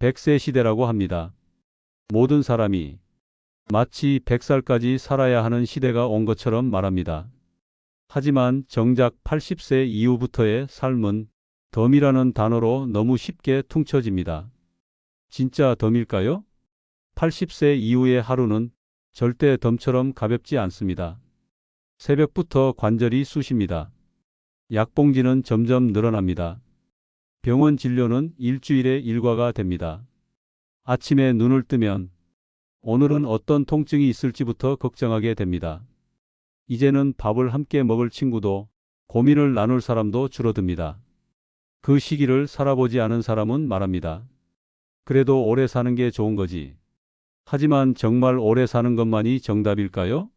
100세 시대라고 합니다. 모든 사람이 마치 100살까지 살아야 하는 시대가 온 것처럼 말합니다. 하지만 정작 80세 이후부터의 삶은 덤이라는 단어로 너무 쉽게 퉁쳐집니다. 진짜 덤일까요? 80세 이후의 하루는 절대 덤처럼 가볍지 않습니다. 새벽부터 관절이 쑤십니다. 약봉지는 점점 늘어납니다. 병원 진료는 일주일에 일과가 됩니다. 아침에 눈을 뜨면 오늘은 어떤 통증이 있을지부터 걱정하게 됩니다. 이제는 밥을 함께 먹을 친구도 고민을 나눌 사람도 줄어듭니다. 그 시기를 살아보지 않은 사람은 말합니다. 그래도 오래 사는 게 좋은 거지. 하지만 정말 오래 사는 것만이 정답일까요?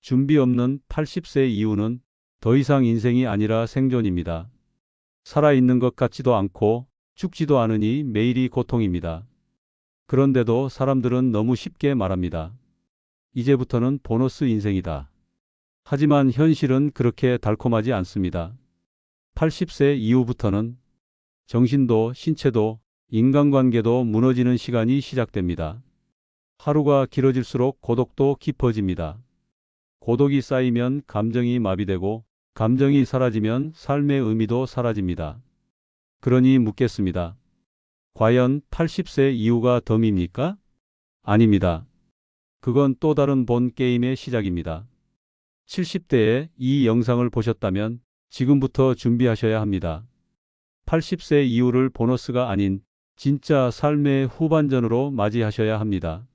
준비 없는 80세 이후는 더 이상 인생이 아니라 생존입니다. 살아있는 것 같지도 않고 죽지도 않으니 매일이 고통입니다. 그런데도 사람들은 너무 쉽게 말합니다. 이제부터는 보너스 인생이다. 하지만 현실은 그렇게 달콤하지 않습니다. 80세 이후부터는 정신도 신체도 인간관계도 무너지는 시간이 시작됩니다. 하루가 길어질수록 고독도 깊어집니다. 고독이 쌓이면 감정이 마비되고 감정이 사라지면 삶의 의미도 사라집니다. 그러니 묻겠습니다. 과연 80세 이후가 덤입니까? 아닙니다. 그건 또 다른 본 게임의 시작입니다. 70대에 이 영상을 보셨다면 지금부터 준비하셔야 합니다. 80세 이후를 보너스가 아닌 진짜 삶의 후반전으로 맞이하셔야 합니다.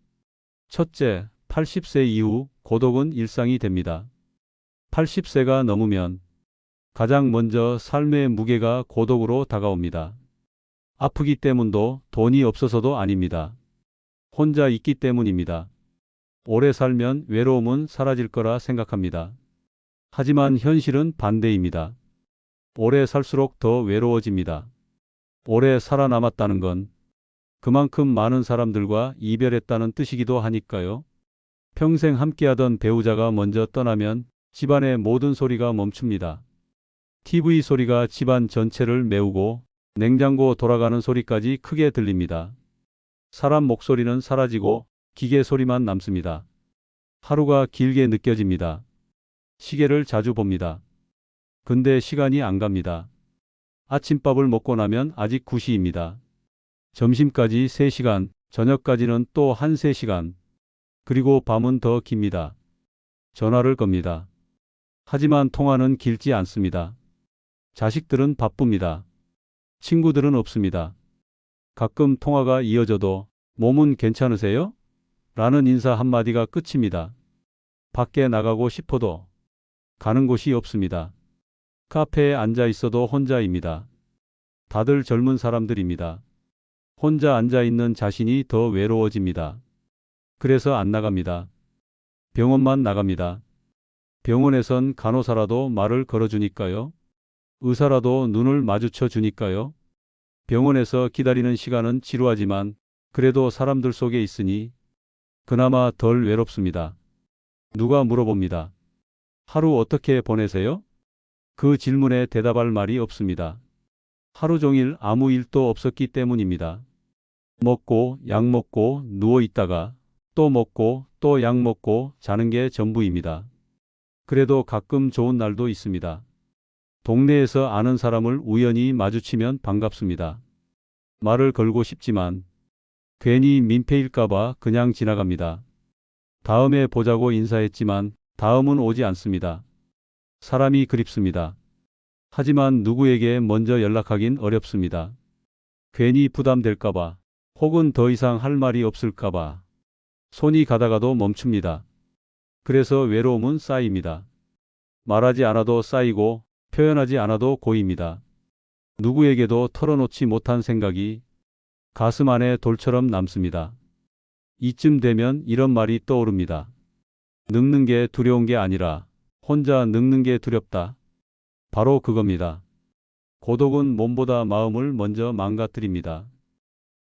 첫째, 80세 이후 고독은 일상이 됩니다. 80세가 넘으면 가장 먼저 삶의 무게가 고독으로 다가옵니다. 아프기 때문도 돈이 없어서도 아닙니다. 혼자 있기 때문입니다. 오래 살면 외로움은 사라질 거라 생각합니다. 하지만 현실은 반대입니다. 오래 살수록 더 외로워집니다. 오래 살아남았다는 건 그만큼 많은 사람들과 이별했다는 뜻이기도 하니까요. 평생 함께하던 배우자가 먼저 떠나면 집안의 모든 소리가 멈춥니다. TV 소리가 집안 전체를 메우고 냉장고 돌아가는 소리까지 크게 들립니다. 사람 목소리는 사라지고 기계 소리만 남습니다. 하루가 길게 느껴집니다. 시계를 자주 봅니다. 근데 시간이 안 갑니다. 아침밥을 먹고 나면 아직 9시입니다. 점심까지 3시간, 저녁까지는 또 한 3시간, 그리고 밤은 더 깁니다. 전화를 겁니다. 하지만 통화는 길지 않습니다. 자식들은 바쁩니다. 친구들은 없습니다. 가끔 통화가 이어져도 몸은 괜찮으세요? 라는 인사 한마디가 끝입니다. 밖에 나가고 싶어도 가는 곳이 없습니다. 카페에 앉아 있어도 혼자입니다. 다들 젊은 사람들입니다. 혼자 앉아 있는 자신이 더 외로워집니다. 그래서 안 나갑니다. 병원만 나갑니다. 병원에선 간호사라도 말을 걸어주니까요. 의사라도 눈을 마주쳐 주니까요. 병원에서 기다리는 시간은 지루하지만 그래도 사람들 속에 있으니 그나마 덜 외롭습니다. 누가 물어봅니다. 하루 어떻게 보내세요? 그 질문에 대답할 말이 없습니다. 하루 종일 아무 일도 없었기 때문입니다. 먹고 약 먹고 누워 있다가 또 먹고 또 약 먹고 자는 게 전부입니다. 그래도 가끔 좋은 날도 있습니다. 동네에서 아는 사람을 우연히 마주치면 반갑습니다. 말을 걸고 싶지만 괜히 민폐일까봐 그냥 지나갑니다. 다음에 보자고 인사했지만 다음은 오지 않습니다. 사람이 그립습니다. 하지만 누구에게 먼저 연락하긴 어렵습니다. 괜히 부담될까봐 혹은 더 이상 할 말이 없을까봐 손이 가다가도 멈춥니다. 그래서 외로움은 쌓입니다. 말하지 않아도 쌓이고 표현하지 않아도 고입니다. 누구에게도 털어놓지 못한 생각이 가슴 안에 돌처럼 남습니다. 이쯤 되면 이런 말이 떠오릅니다. 늙는 게 두려운 게 아니라 혼자 늙는 게 두렵다. 바로 그겁니다. 고독은 몸보다 마음을 먼저 망가뜨립니다.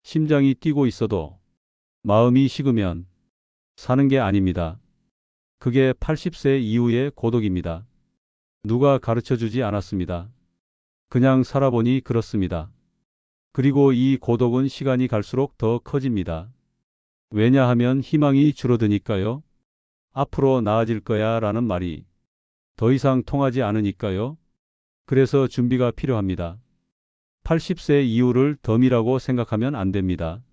심장이 뛰고 있어도 마음이 식으면 사는 게 아닙니다. 그게 80세 이후의 고독입니다. 누가 가르쳐 주지 않았습니다. 그냥 살아보니 그렇습니다. 그리고 이 고독은 시간이 갈수록 더 커집니다. 왜냐하면 희망이 줄어드니까요. 앞으로 나아질 거야 라는 말이 더 이상 통하지 않으니까요. 그래서 준비가 필요합니다. 80세 이후를 덤이라고 생각하면 안 됩니다.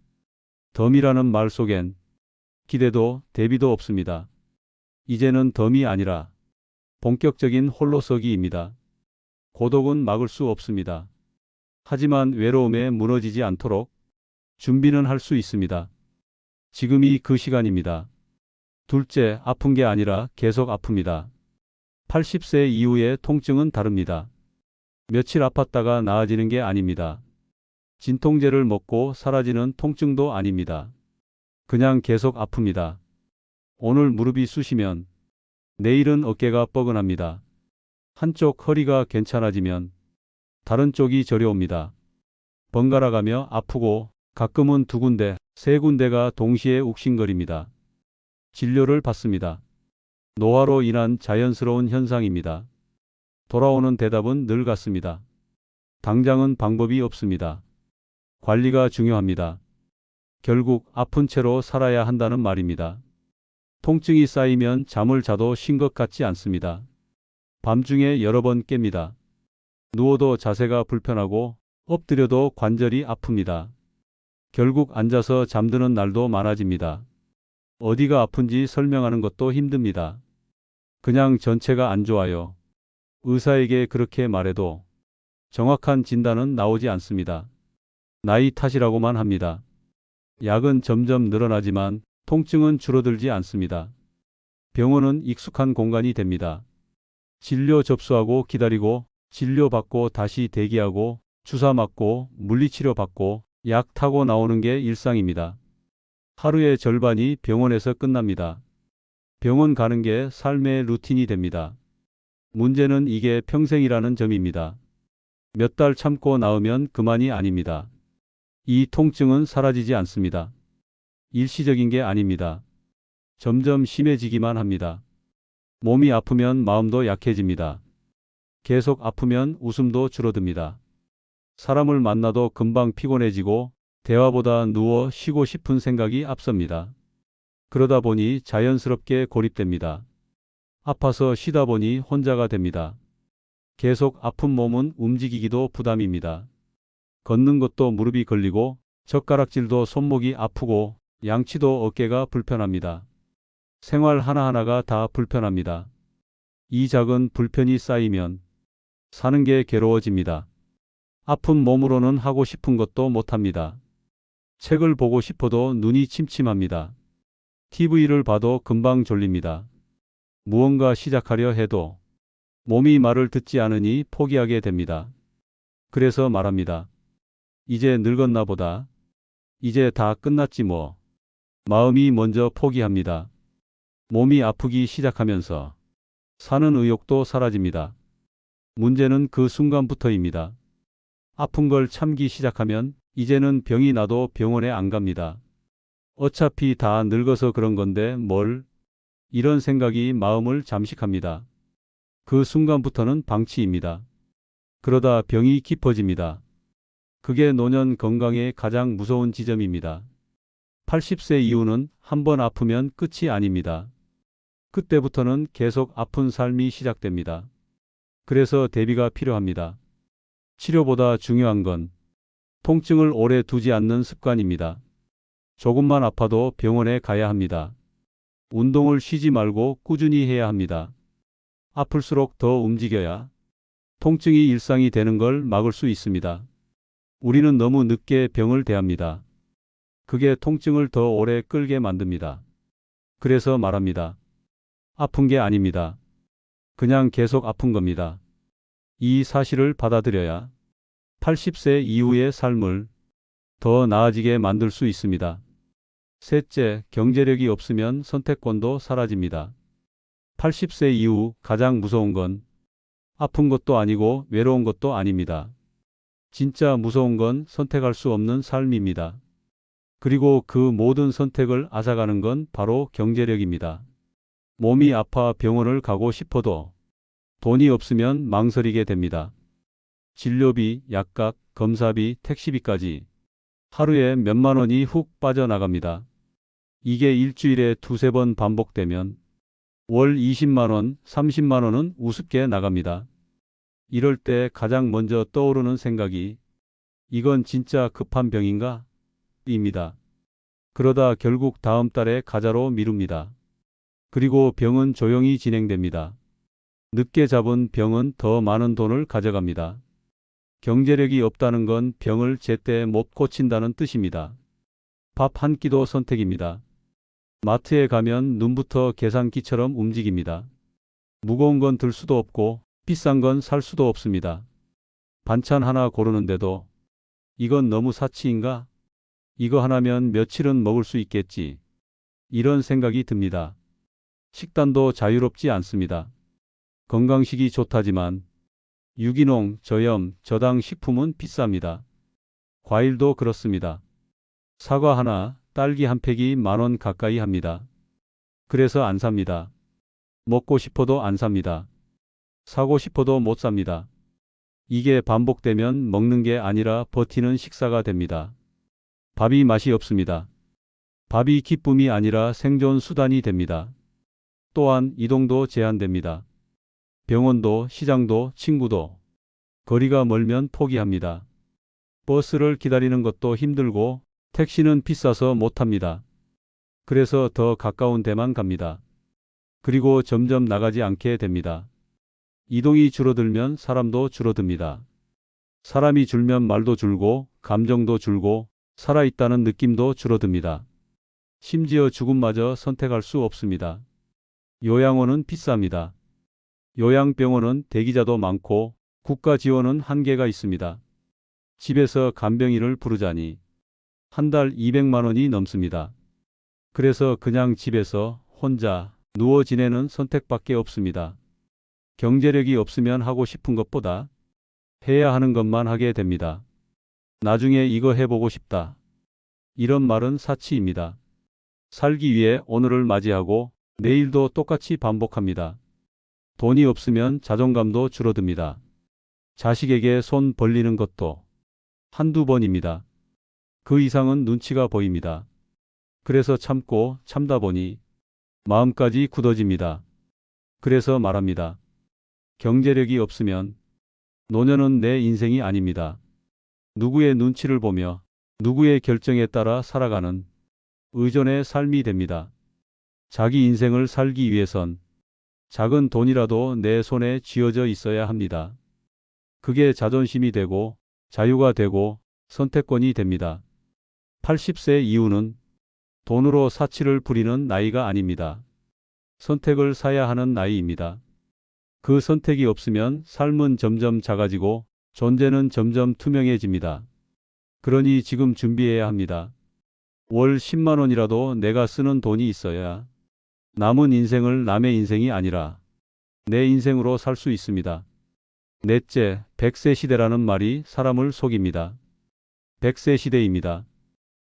덤이라는 말 속엔 기대도 대비도 없습니다. 이제는 덤이 아니라 본격적인 홀로서기입니다. 고독은 막을 수 없습니다. 하지만 외로움에 무너지지 않도록 준비는 할 수 있습니다. 지금이 그 시간입니다. 둘째, 아픈 게 아니라 계속 아픕니다. 80세 이후의 통증은 다릅니다. 며칠 아팠다가 나아지는 게 아닙니다. 진통제를 먹고 사라지는 통증도 아닙니다. 그냥 계속 아픕니다. 오늘 무릎이 쑤시면 내일은 어깨가 뻐근합니다. 한쪽 허리가 괜찮아지면 다른 쪽이 저려옵니다. 번갈아 가며 아프고 가끔은 두 군데, 세 군데가 동시에 욱신거립니다. 진료를 받습니다. 노화로 인한 자연스러운 현상입니다. 돌아오는 대답은 늘 같습니다. 당장은 방법이 없습니다. 관리가 중요합니다. 결국 아픈 채로 살아야 한다는 말입니다. 통증이 쌓이면 잠을 자도 쉰 것 같지 않습니다. 밤중에 여러 번 깹니다. 누워도 자세가 불편하고 엎드려도 관절이 아픕니다. 결국 앉아서 잠드는 날도 많아집니다. 어디가 아픈지 설명하는 것도 힘듭니다. 그냥 전체가 안 좋아요. 의사에게 그렇게 말해도 정확한 진단은 나오지 않습니다. 나이 탓이라고만 합니다. 약은 점점 늘어나지만 통증은 줄어들지 않습니다. 병원은 익숙한 공간이 됩니다. 진료 접수하고 기다리고 진료받고 다시 대기하고 주사 맞고 물리치료 받고 약 타고 나오는 게 일상입니다. 하루의 절반이 병원에서 끝납니다. 병원 가는 게 삶의 루틴이 됩니다. 문제는 이게 평생이라는 점입니다. 몇 달 참고 나으면 그만이 아닙니다. 이 통증은 사라지지 않습니다. 일시적인 게 아닙니다. 점점 심해지기만 합니다. 몸이 아프면 마음도 약해집니다. 계속 아프면 웃음도 줄어듭니다. 사람을 만나도 금방 피곤해지고 대화보다 누워 쉬고 싶은 생각이 앞섭니다. 그러다 보니 자연스럽게 고립됩니다. 아파서 쉬다 보니 혼자가 됩니다. 계속 아픈 몸은 움직이기도 부담입니다. 걷는 것도 무릎이 걸리고 젓가락질도 손목이 아프고 양치도 어깨가 불편합니다. 생활 하나하나가 다 불편합니다. 이 작은 불편이 쌓이면 사는 게 괴로워집니다. 아픈 몸으로는 하고 싶은 것도 못합니다. 책을 보고 싶어도 눈이 침침합니다. TV를 봐도 금방 졸립니다. 무언가 시작하려 해도 몸이 말을 듣지 않으니 포기하게 됩니다. 그래서 말합니다. 이제 늙었나 보다. 이제 다 끝났지 뭐. 마음이 먼저 포기합니다. 몸이 아프기 시작하면서 사는 의욕도 사라집니다. 문제는 그 순간부터입니다. 아픈 걸 참기 시작하면 이제는 병이 나도 병원에 안 갑니다. 어차피 다 늙어서 그런 건데 뭘 이런 생각이 마음을 잠식합니다. 그 순간부터는 방치입니다. 그러다 병이 깊어집니다. 그게 노년 건강의 가장 무서운 지점입니다. 80세 이후는 한 번 아프면 끝이 아닙니다. 그때부터는 계속 아픈 삶이 시작됩니다. 그래서 대비가 필요합니다. 치료보다 중요한 건 통증을 오래 두지 않는 습관입니다. 조금만 아파도 병원에 가야 합니다. 운동을 쉬지 말고 꾸준히 해야 합니다. 아플수록 더 움직여야 통증이 일상이 되는 걸 막을 수 있습니다. 우리는 너무 늦게 병을 대합니다. 그게 통증을 더 오래 끌게 만듭니다. 그래서 말합니다. 아픈 게 아닙니다. 그냥 계속 아픈 겁니다. 이 사실을 받아들여야 80세 이후의 삶을 더 나아지게 만들 수 있습니다. 셋째, 경제력이 없으면 선택권도 사라집니다. 80세 이후 가장 무서운 건 아픈 것도 아니고 외로운 것도 아닙니다. 진짜 무서운 건 선택할 수 없는 삶입니다. 그리고 그 모든 선택을 앗아가는 건 바로 경제력입니다. 몸이 아파 병원을 가고 싶어도 돈이 없으면 망설이게 됩니다. 진료비, 약값, 검사비, 택시비까지 하루에 몇만 원이 훅 빠져나갑니다. 이게 일주일에 두세 번 반복되면 월 20만 원, 30만 원은 우습게 나갑니다. 이럴 때 가장 먼저 떠오르는 생각이 이건 진짜 급한 병인가? 입니다. 그러다 결국 다음 달에 가자로 미룹니다. 그리고 병은 조용히 진행됩니다. 늦게 잡은 병은 더 많은 돈을 가져갑니다. 경제력이 없다는 건 병을 제때 못 고친다는 뜻입니다. 밥 한 끼도 선택입니다. 마트에 가면 눈부터 계산기처럼 움직입니다. 무거운 건 들 수도 없고 비싼 건 살 수도 없습니다. 반찬 하나 고르는데도 이건 너무 사치인가? 이거 하나면 며칠은 먹을 수 있겠지. 이런 생각이 듭니다. 식단도 자유롭지 않습니다. 건강식이 좋다지만 유기농, 저염, 저당 식품은 비쌉니다. 과일도 그렇습니다. 사과 하나, 딸기 한 팩이 만 원 가까이 합니다. 그래서 안 삽니다. 먹고 싶어도 안 삽니다. 사고 싶어도 못 삽니다. 이게 반복되면 먹는 게 아니라 버티는 식사가 됩니다. 밥이 맛이 없습니다. 밥이 기쁨이 아니라 생존 수단이 됩니다. 또한 이동도 제한됩니다. 병원도 시장도 친구도 거리가 멀면 포기합니다. 버스를 기다리는 것도 힘들고 택시는 비싸서 못합니다. 그래서 더 가까운 데만 갑니다. 그리고 점점 나가지 않게 됩니다. 이동이 줄어들면 사람도 줄어듭니다. 사람이 줄면 말도 줄고 감정도 줄고 살아있다는 느낌도 줄어듭니다. 심지어 죽음마저 선택할 수 없습니다. 요양원은 비쌉니다. 요양병원은 대기자도 많고 국가 지원은 한계가 있습니다. 집에서 간병인을 부르자니 한 달 200만 원이 넘습니다. 그래서 그냥 집에서 혼자 누워 지내는 선택밖에 없습니다. 경제력이 없으면 하고 싶은 것보다 해야 하는 것만 하게 됩니다. 나중에 이거 해보고 싶다. 이런 말은 사치입니다. 살기 위해 오늘을 맞이하고 내일도 똑같이 반복합니다. 돈이 없으면 자존감도 줄어듭니다. 자식에게 손 벌리는 것도 한두 번입니다. 그 이상은 눈치가 보입니다. 그래서 참고 참다 보니 마음까지 굳어집니다. 그래서 말합니다. 경제력이 없으면 노년은 내 인생이 아닙니다. 누구의 눈치를 보며 누구의 결정에 따라 살아가는 의존의 삶이 됩니다. 자기 인생을 살기 위해선 작은 돈이라도 내 손에 쥐어져 있어야 합니다. 그게 자존심이 되고 자유가 되고 선택권이 됩니다. 80세 이후는 돈으로 사치를 부리는 나이가 아닙니다. 선택을 사야 하는 나이입니다. 그 선택이 없으면 삶은 점점 작아지고 존재는 점점 투명해집니다. 그러니 지금 준비해야 합니다. 월 10만 원이라도 내가 쓰는 돈이 있어야 남은 인생을 남의 인생이 아니라 내 인생으로 살 수 있습니다. 넷째, 100세 시대라는 말이 사람을 속입니다. 100세 시대입니다.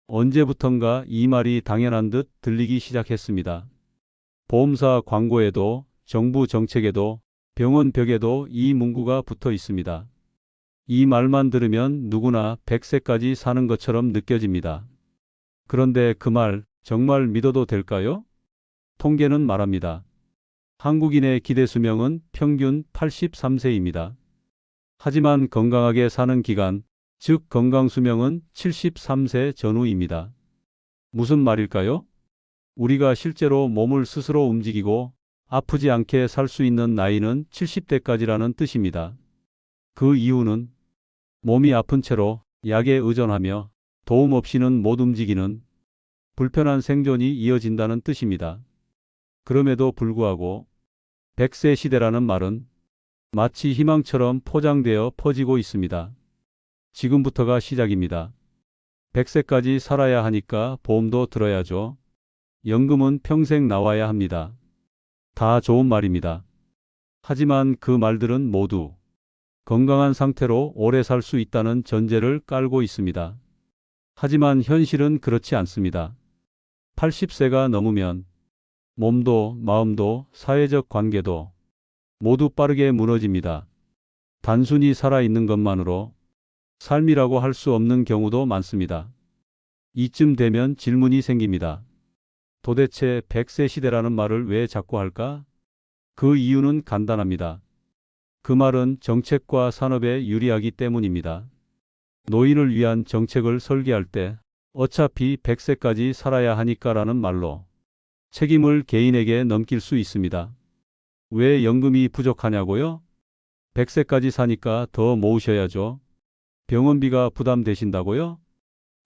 언제부턴가 이 말이 당연한 듯 들리기 시작했습니다. 보험사 광고에도 정부 정책에도 병원 벽에도 이 문구가 붙어 있습니다. 이 말만 들으면 누구나 100세까지 사는 것처럼 느껴집니다. 그런데 그 말 정말 믿어도 될까요? 통계는 말합니다. 한국인의 기대 수명은 평균 83세입니다. 하지만 건강하게 사는 기간, 즉 건강 수명은 73세 전후입니다. 무슨 말일까요? 우리가 실제로 몸을 스스로 움직이고 아프지 않게 살 수 있는 나이는 70대까지라는 뜻입니다. 그 이유는 몸이 아픈 채로 약에 의존하며 도움 없이는 못 움직이는 불편한 생존이 이어진다는 뜻입니다. 그럼에도 불구하고 100세 시대라는 말은 마치 희망처럼 포장되어 퍼지고 있습니다. 지금부터가 시작입니다. 100세까지 살아야 하니까 보험도 들어야죠. 연금은 평생 나와야 합니다. 다 좋은 말입니다. 하지만 그 말들은 모두 건강한 상태로 오래 살 수 있다는 전제를 깔고 있습니다. 하지만 현실은 그렇지 않습니다. 80세가 넘으면 몸도 마음도 사회적 관계도 모두 빠르게 무너집니다. 단순히 살아있는 것만으로 삶이라고 할 수 없는 경우도 많습니다. 이쯤 되면 질문이 생깁니다. 도대체 100세 시대라는 말을 왜 자꾸 할까? 그 이유는 간단합니다. 그 말은 정책과 산업에 유리하기 때문입니다. 노인을 위한 정책을 설계할 때 어차피 100세까지 살아야 하니까라는 말로 책임을 개인에게 넘길 수 있습니다. 왜 연금이 부족하냐고요? 100세까지 사니까 더 모으셔야죠. 병원비가 부담되신다고요?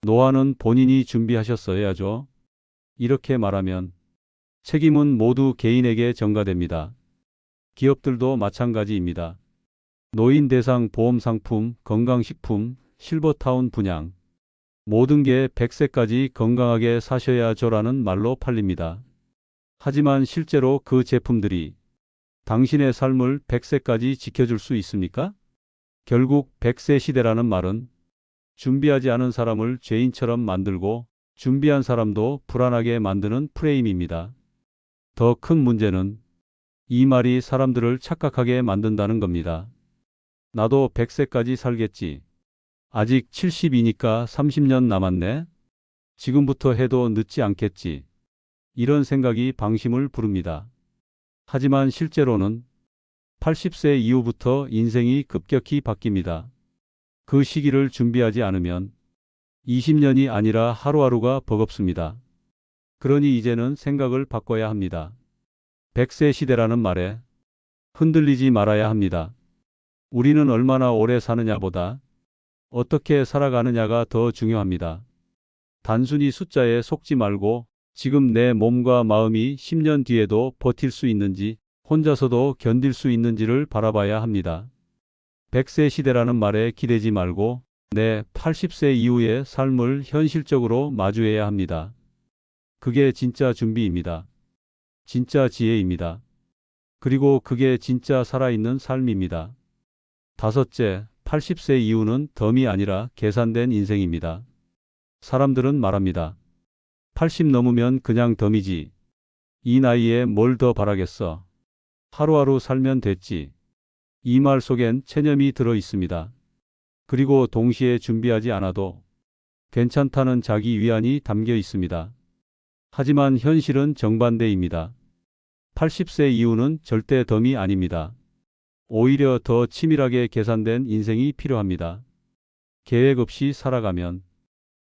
노화는 본인이 준비하셨어야죠. 이렇게 말하면 책임은 모두 개인에게 전가됩니다. 기업들도 마찬가지입니다. 노인 대상 보험 상품, 건강식품, 실버타운 분양. 모든 게 100세까지 건강하게 사셔야죠라는 말로 팔립니다. 하지만 실제로 그 제품들이 당신의 삶을 100세까지 지켜줄 수 있습니까? 결국 100세 시대라는 말은 준비하지 않은 사람을 죄인처럼 만들고 준비한 사람도 불안하게 만드는 프레임입니다. 더 큰 문제는 이 말이 사람들을 착각하게 만든다는 겁니다. 나도 100세까지 살겠지. 아직 70이니까 30년 남았네. 지금부터 해도 늦지 않겠지. 이런 생각이 방심을 부릅니다. 하지만 실제로는 80세 이후부터 인생이 급격히 바뀝니다. 그 시기를 준비하지 않으면 20년이 아니라 하루하루가 버겁습니다. 그러니 이제는 생각을 바꿔야 합니다. 100세 시대라는 말에 흔들리지 말아야 합니다. 우리는 얼마나 오래 사느냐보다 어떻게 살아가느냐가 더 중요합니다. 단순히 숫자에 속지 말고 지금 내 몸과 마음이 10년 뒤에도 버틸 수 있는지 혼자서도 견딜 수 있는지를 바라봐야 합니다. 100세 시대라는 말에 기대지 말고 내 80세 이후의 삶을 현실적으로 마주해야 합니다. 그게 진짜 준비입니다. 진짜 지혜입니다. 그리고 그게 진짜 살아있는 삶입니다. 다섯째, 80세 이후는 덤이 아니라 계산된 인생입니다. 사람들은 말합니다. 80 넘으면 그냥 덤이지. 이 나이에 뭘 더 바라겠어. 하루하루 살면 됐지. 이 말 속엔 체념이 들어 있습니다. 그리고 동시에 준비하지 않아도 괜찮다는 자기 위안이 담겨 있습니다. 하지만 현실은 정반대입니다. 80세 이후는 절대 덤이 아닙니다. 오히려 더 치밀하게 계산된 인생이 필요합니다. 계획 없이 살아가면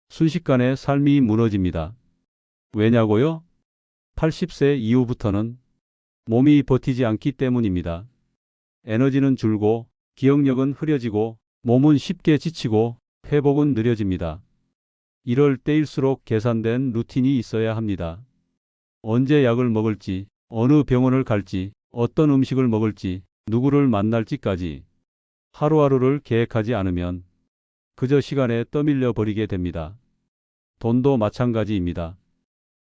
순식간에 삶이 무너집니다. 왜냐고요? 80세 이후부터는 몸이 버티지 않기 때문입니다. 에너지는 줄고 기억력은 흐려지고 몸은 쉽게 지치고 회복은 느려집니다. 이럴 때일수록 계산된 루틴이 있어야 합니다. 언제 약을 먹을지, 어느 병원을 갈지, 어떤 음식을 먹을지, 누구를 만날지까지 하루하루를 계획하지 않으면 그저 시간에 떠밀려 버리게 됩니다. 돈도 마찬가지입니다.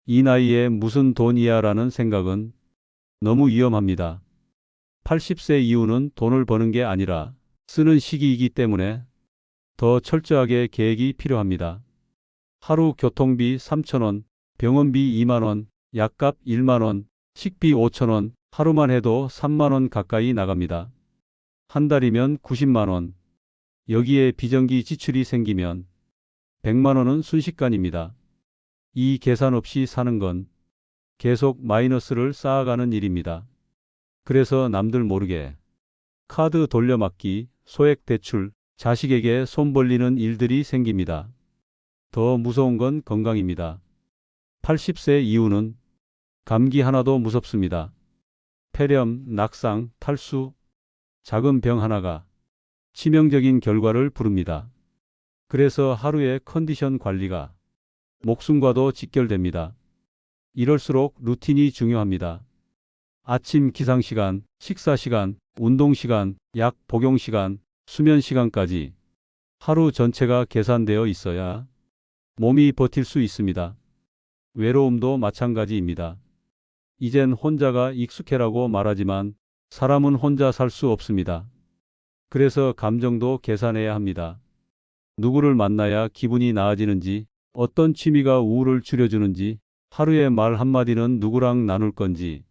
이 나이에 무슨 돈이야 라는 생각은 너무 위험합니다. 80세 이후는 돈을 버는 게 아니라 쓰는 시기이기 때문에 더 철저하게 계획이 필요합니다. 하루 교통비 3천원, 병원비 2만원, 약값 1만원, 식비 5천원, 하루만 해도 3만원 가까이 나갑니다. 한 달이면 90만원. 여기에 비정기 지출이 생기면 100만원은 순식간입니다. 이 계산 없이 사는 건 계속 마이너스를 쌓아가는 일입니다. 그래서 남들 모르게 카드 돌려막기, 소액 대출, 자식에게 손 벌리는 일들이 생깁니다. 더 무서운 건 건강입니다. 80세 이후는 감기 하나도 무섭습니다. 폐렴, 낙상, 탈수, 작은 병 하나가 치명적인 결과를 부릅니다. 그래서 하루의 컨디션 관리가 목숨과도 직결됩니다. 이럴수록 루틴이 중요합니다. 아침 기상 시간, 식사 시간, 운동 시간, 약 복용 시간, 수면 시간까지 하루 전체가 계산되어 있어야 몸이 버틸 수 있습니다. 외로움도 마찬가지입니다. 이젠 혼자가 익숙해라고 말하지만 사람은 혼자 살 수 없습니다. 그래서 감정도 계산해야 합니다. 누구를 만나야 기분이 나아지는지, 어떤 취미가 우울을 줄여주는지, 하루에 말 한마디는 누구랑 나눌 건지,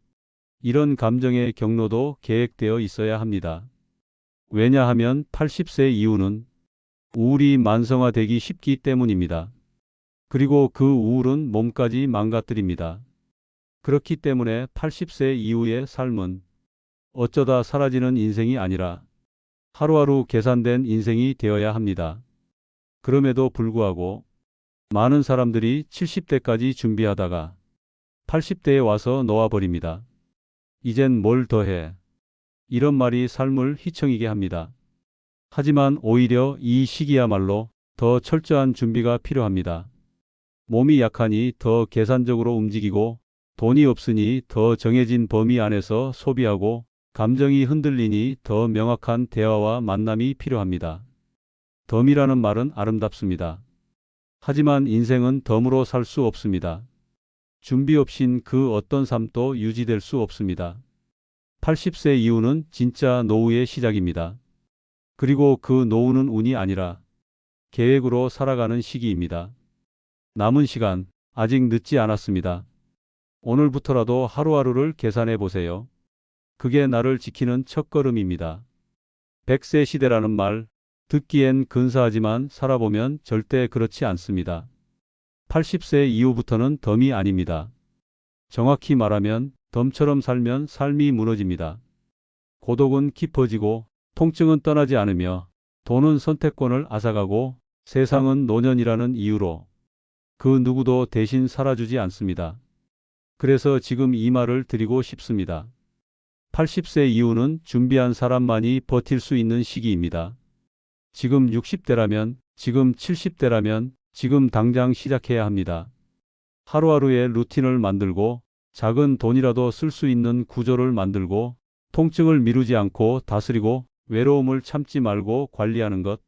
이런 감정의 경로도 계획되어 있어야 합니다. 왜냐하면 80세 이후는 우울이 만성화되기 쉽기 때문입니다. 그리고 그 우울은 몸까지 망가뜨립니다. 그렇기 때문에 80세 이후의 삶은 어쩌다 사라지는 인생이 아니라 하루하루 계산된 인생이 되어야 합니다. 그럼에도 불구하고 많은 사람들이 70대까지 준비하다가 80대에 와서 놓아버립니다. 이젠 뭘 더해. 이런 말이 삶을 휘청이게 합니다. 하지만 오히려 이 시기야말로 더 철저한 준비가 필요합니다. 몸이 약하니 더 계산적으로 움직이고 돈이 없으니 더 정해진 범위 안에서 소비하고 감정이 흔들리니 더 명확한 대화와 만남이 필요합니다. 덤이라는 말은 아름답습니다. 하지만 인생은 덤으로 살 수 없습니다. 준비 없인 그 어떤 삶도 유지될 수 없습니다. 80세 이후는 진짜 노후의 시작입니다. 그리고 그 노후는 운이 아니라 계획으로 살아가는 시기입니다. 남은 시간 아직 늦지 않았습니다. 오늘부터라도 하루하루를 계산해 보세요. 그게 나를 지키는 첫걸음입니다. 100세 시대라는 말 듣기엔 근사하지만 살아보면 절대 그렇지 않습니다. 80세 이후부터는 덤이 아닙니다. 정확히 말하면 덤처럼 살면 삶이 무너집니다. 고독은 깊어지고 통증은 떠나지 않으며 돈은 선택권을 앗아가고 세상은 노년이라는 이유로 그 누구도 대신 살아주지 않습니다. 그래서 지금 이 말을 드리고 싶습니다. 80세 이후는 준비한 사람만이 버틸 수 있는 시기입니다. 지금 60대라면, 지금 70대라면, 지금 당장 시작해야 합니다. 하루하루의 루틴을 만들고 작은 돈이라도 쓸 수 있는 구조를 만들고 통증을 미루지 않고 다스리고 외로움을 참지 말고 관리하는 것.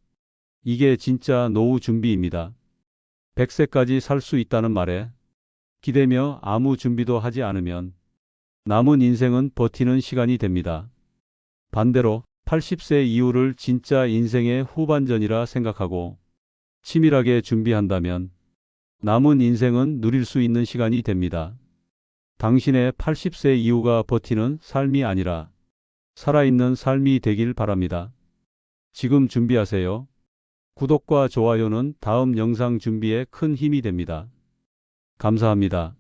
이게 진짜 노후 준비입니다. 100세까지 살 수 있다는 말에 기대며 아무 준비도 하지 않으면 남은 인생은 버티는 시간이 됩니다. 반대로 80세 이후를 진짜 인생의 후반전이라 생각하고 치밀하게 준비한다면 남은 인생은 누릴 수 있는 시간이 됩니다. 당신의 80세 이후가 버티는 삶이 아니라 살아있는 삶이 되길 바랍니다. 지금 준비하세요. 구독과 좋아요는 다음 영상 준비에 큰 힘이 됩니다. 감사합니다.